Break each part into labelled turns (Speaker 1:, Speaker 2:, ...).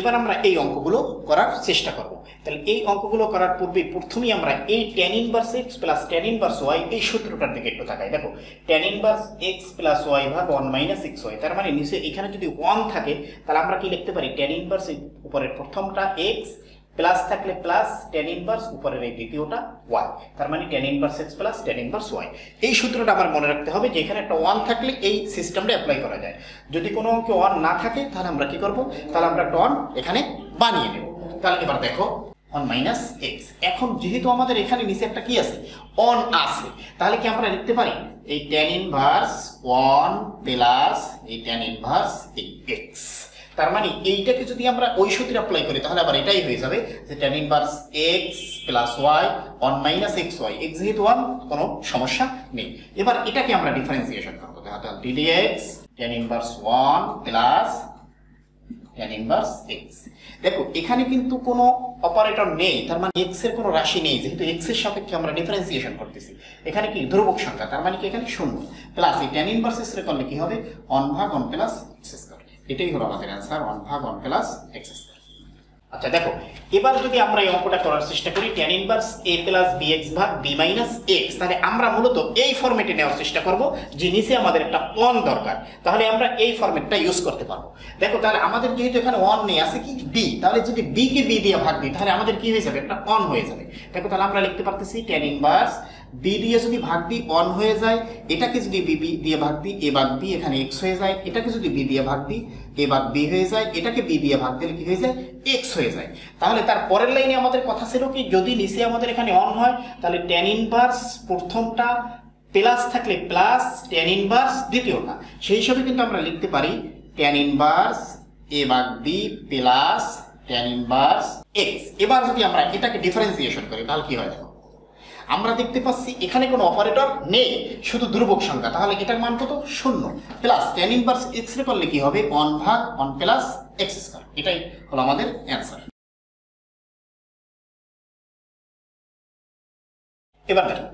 Speaker 1: এবার আমরা এই অঙ্কগুলো করার চেষ্টা করব। তাহলে এই অঙ্কগুলো করার পূর্বে প্রথমেই আমরা এই tan inverse x plus tan inverse y এই সূত্রটার দিকে একটু তাকাই। দেখো tan inverse x plus y ভাগ ওয়ান মাইনাস এক্স ওয়াই তার মানে নিচে এখানে যদি ওয়ান থাকে, তাহলে আমরা কি লিখতে পারি? ট্যান ইনভার্স উপরের প্রথমটা এক্স প্লাস থাকলে প্লাস টেন ইনভার্স উপরের এই দ্বিতীয়টা ওয়াই তার মানে tan inverse x plus tan inverse y এই সূত্রটা আমার মনে রাখতে হবে যে এখানে একটা ওয়ান থাকলে এই সিস্টেমটা অ্যাপ্লাই করা যায়। যদি কোনো অঙ্কে ওয়ান না থাকে, তাহলে আমরা কি করব? তাহলে আমরা একটা ওয়ান এখানে বানিয়ে নেব। তাহলে এবার দেখো অন মাইনাস এক্স এখন যেহেতু আমাদের এখানে নিচে একটা কি আছে? অন আছে। তাহলে কি আমরা লিখতে পারি? এই টেন ইনভার্স ওয়ান প্লাস এই টেন ইনভার্স এই এক্স তার মানে এইটাকে যদি আমরা ওই সূত্রে অ্যাপ্লাই করি, তাহলে আবার এটাই হয়ে যাবে যে tan inverse x plus y one minus x y x যেহেতু ওয়ান কোনো সমস্যা নেই। এবার এটাকে আমরা ডিফারেন্সিয়েশন করব। তাহলে d d x tan inverse one plus tan inverse x দেখো, এখানে কিন্তু কোনো অপারেটর নেই, তার মানে এক্সের কোনো রাশি নেই, যেহেতু এক্সের সাপেক্ষে আমরা ডিফারেন্সিয়েশন করতেছি। এখানে কি? ধ্রুবক সংখ্যা, তার মানে কি? এখানে শূন্য। প্লাস এই ট্যান ইনভার্স এক্স করলে কি হবে? অন ভাগ অন প্লাস এক্স এটাই হলো আমাদের অ্যান্সার ওয়ান ভাগ ওয়ান প্লাস এক্স স্কোয়ার আচ্ছা দেখো, এবার যদি আমরা এই অঙ্কটা করার চেষ্টা করি tan inverse a plus b x ভাগ বি মাইনাস এক্স তাহলে আমরা মূলত এই ফরম্যাটে নেওয়ার চেষ্টা করব, যে নিচে আমাদের একটা অন দরকার। তাহলে আমরা এই ফরম্যাটটা ইউজ করতে পারব। দেখো, তাহলে আমাদের যেহেতু এখানে অন নেই, আছে কি বি তাহলে যদি বি কে বি দিয়ে ভাগ দিই, তাহলে আমাদের কি হয়ে যাবে? একটা অন হয়ে যাবে। দেখো, তাহলে আমরা লিখতে পারতেছি ট্যান ইনভার্স বি দিয়ে যদি ভাগ দিই অন হয়ে যায়, এটাকে যদি বি বি দিয়ে ভাগ দিই এ ভাগ বি এখানে এক্স হয়ে যায়, এটাকে যদি বি দিয়ে ভাগ দিই এ ভাগ বি হয়ে যায়, এটাকে বি দিয়ে ভাগ দিলে কি হয়ে যায়? এক্স হয়ে যায়। তাহলে তার পরের লাইনে আমাদের কথা ছিল কি, যদি নিচে আমাদের এখানে অন হয়, তাহলে ট্যান ইনভার্স প্রথমটা প্লাস থাকলে প্লাস ট্যান ইনভার্স দ্বিতীয়টা। সেই হিসাবে কিন্তু আমরা লিখতে পারি ট্যান ইনভার্স এ ভাগ b plus tan inverse x এবার যদি আমরা এটাকে ডিফারেন্সিয়েশন করি, তাহলে কি হয় দেখো? আমরা দেখতে পাচ্ছি এখানে কোনো অপারেটর নেই, শুধু দুর্ভোগ সংখ্যা। তাহলে এটার মান কত? শূন্য। Plus tan inverse X ray করলে কি হবে? অন ভাগ ওয়ান প্লাস এক্স স্কোয়ার এটাই হলো আমাদের অ্যান্সার এবার দেখো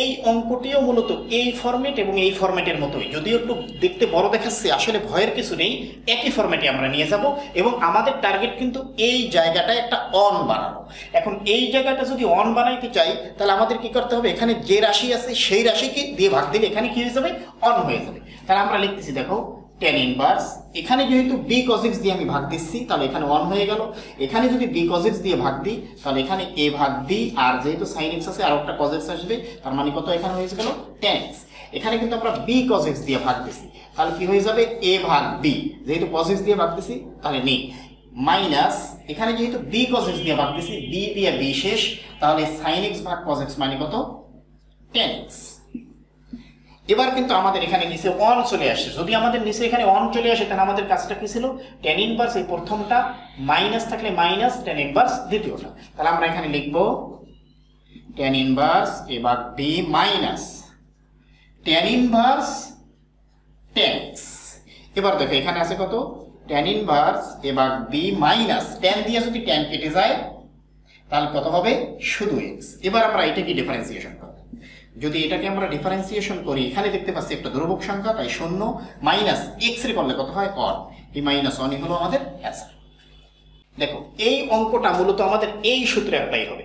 Speaker 1: এই অঙ্কটিও মূলত এই ফরম্যাট এবং এই ফরম্যাটের মতোই। যদিও একটু দেখতে বড় দেখাচ্ছে, আসলে ভয়ের কিছু নেই। একই ফরম্যাটে আমরা নিয়ে যাব এবং আমাদের টার্গেট কিন্তু এই জায়গাটা একটা অন বানানো এখন এই জায়গাটা যদি অন বানাইতে চাই, তাহলে আমাদের কি করতে হবে? এখানে যে রাশি আছে, সেই রাশিকে দিয়ে ভাগ দিলে এখানে কি হয়ে যাবে? অন হয়ে যাবে। তাহলে আমরা লিখতেছি, দেখো টেন ইনভার্স এখানে যেহেতু বি কজিক্স দিয়ে আমি ভাগ দিচ্ছি, তাহলে এখানে ওয়ান হয়ে গেল। এখানে যদি বি কজিক্স দিয়ে ভাগ দিই, তাহলে এখানে এ ভাগ বি আর যেহেতু সাইন এক্স আছে আর একটা কজেক্স আসবে, তার মানে কত এখানে হয়ে গেল? টেন এখানে কিন্তু আমরা বি কজিক্স দিয়ে ভাগ দিছি। তাহলে কি হয়ে যাবে? এ ভাগ বি যেহেতু কজিক্স দিয়ে ভাগ দিছি, তাহলে নেই। মাইনাস এখানে যেহেতু বি কজেক্স দিয়ে ভাগ দিছি বি দিয়ে বি শেষ, তাহলে সাইন এক্স ভাগ কজেক্স মানে কত? টেন এক্স এবার কিন্তু আমাদের এখানে নিচে ওয়ান চলে আসে। যদি আমাদের নিচে এখানে ওয়ান চলে আসে, তাহলে আমাদের কাজটা কি ছিল? টেন ইনভার্স এই প্রথমটা মাইনাস থাকলে মাইনাস টেন ইনভার্স দ্বিতীয়টা। তাহলে আমরা এখানে লিখব টেন ইনভার্স এবার b minus tan inverse tan এবার দেখো, এখানে আছে কত? টেন ইনভার্স এবার বি মাইনাস টেন দিয়ে যদি টেন কেটে যায়, তাহলে কত হবে? শুধু এক্স এবার আমরা এটাকে ডিফারেন্সিয়েশন যদি এটাকে আমরা ডিফারেন্সিয়েশন করি, এখানে দেখতে পাচ্ছি একটা ধ্রুবক সংখ্যা, তাই শূন্য মাইনাস এক্স রে করলে কত হয়? অন এই মাইনাস অনই হলো আমাদের অ্যান্সার দেখো, এই অঙ্কটা মূলত আমাদের এই সূত্রে অ্যাপ্লাই হবে।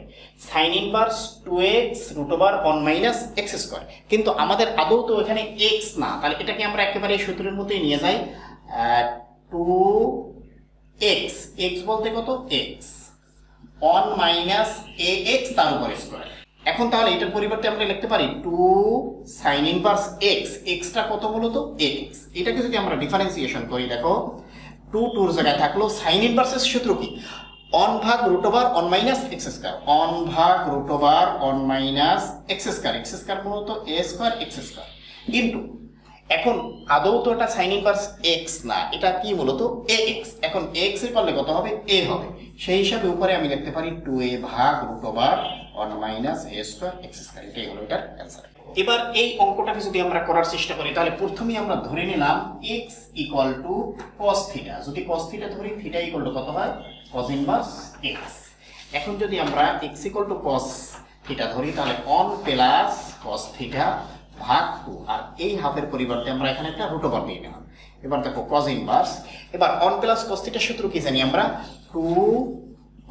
Speaker 1: Sine inverse two x root over one minus x square কিন্তু আমাদের আদৌ তো এখানে এক্স না। তাহলে এটাকে আমরা একেবারে এই সূত্রের মধ্যেই নিয়ে যাই। টু এক্স এক্স বলতে কত? X one minus a x তার উপর স্কোয়ার এখন তাহলে এটার পরিবর্তে আমরা লিখতে পারি টু সাইন ইনভার্স এক্স এক্সটা কত মূলত? এক্স এটাকে যদি আমরা ডিফারেন্সিয়েশন করি, দেখো টু টুর জায়গায় থাকল সাইন ইনভার্সের সূত্র কি? অন ভাগ over one minus x square one ভাগ over one minus x square x square মূলত এ স্কোয়ার এক্স স্কোয়ার কিন্তু, এখন আদৌ তো এটা সাইন ইনভার্স এক্স না, এটা কি মূলত এ এক্স এখন এক্সের করলে কত হবে? এ হবে। সেই হিসাবে উপরে আমি লিখতে পারি টু এ ভাগ root over one minus a square x square এটাই হলো এটার অ্যান্সার এবার এই অঙ্কটাকে যদি আমরা করার চেষ্টা করি, তাহলে প্রথমেই আমরা ধরে নিলাম x equal to cos theta যদি কস থিটা ধরি থিটা ইকুয়াল টু কত হয়? কস ইনভার্স এক্স এখন যদি আমরা x equal to cos theta ধরি, তাহলে অন প্লাস কস থিটা ভাগ টু আর এই হাফের পরিবর্তে আমরা এখানে একটা রুট ওভার নিয়ে নিলাম। এবার দেখো কজ ইনভার্স এবার অন প্লাস কস থিটার সূত্র কি জানি আমরা? Two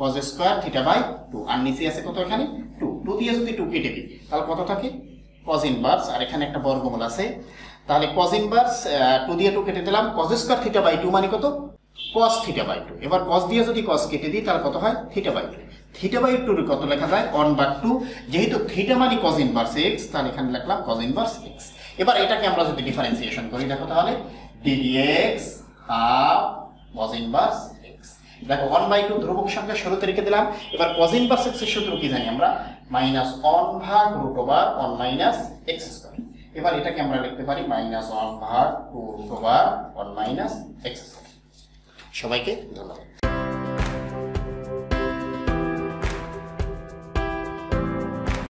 Speaker 1: cos square theta by two আর নিচে আছে কত এখানে? টু টু দিয়ে যদি টু কেটে দিই, তাহলে কত থাকে? কজ ইনভার্স আর এখানে একটা বর্গমূল আছে। তাহলে কজ ইনভার্স টু দিয়ে টু কেটে দিলাম cos square theta by two মানে কত? কস থিটা বাই টু এবার কস দিয়ে যদি কস কেটে দিই, তাহলে কত হয়? Theta by two theta by টুর কত লেখা যায়? অন বা টু যেহেতু থিটা মানে কজ ইনভার্স এক্স তাহলে এখানে লিখলাম কজ ইনভার্স এক্স এবার এটাকে আমরা যদি ডিফারেন্সিয়েশন করি, দেখো তাহলে d d x half cos inverse x দেখো ওয়ান বাই টু ধ্রুবক সংখ্যা শুরুতে রেখে দিলাম। এবার কজ ইনভার্স এক্সের সূত্র কি জানি আমরা? মাইনাস অন ভাগ root over one minus x square এবার এটাকে আমরা লিখতে পারি মাইনাস ওয়ান ভাগ two root over one minus x square সবাইকে ধন্যবাদ।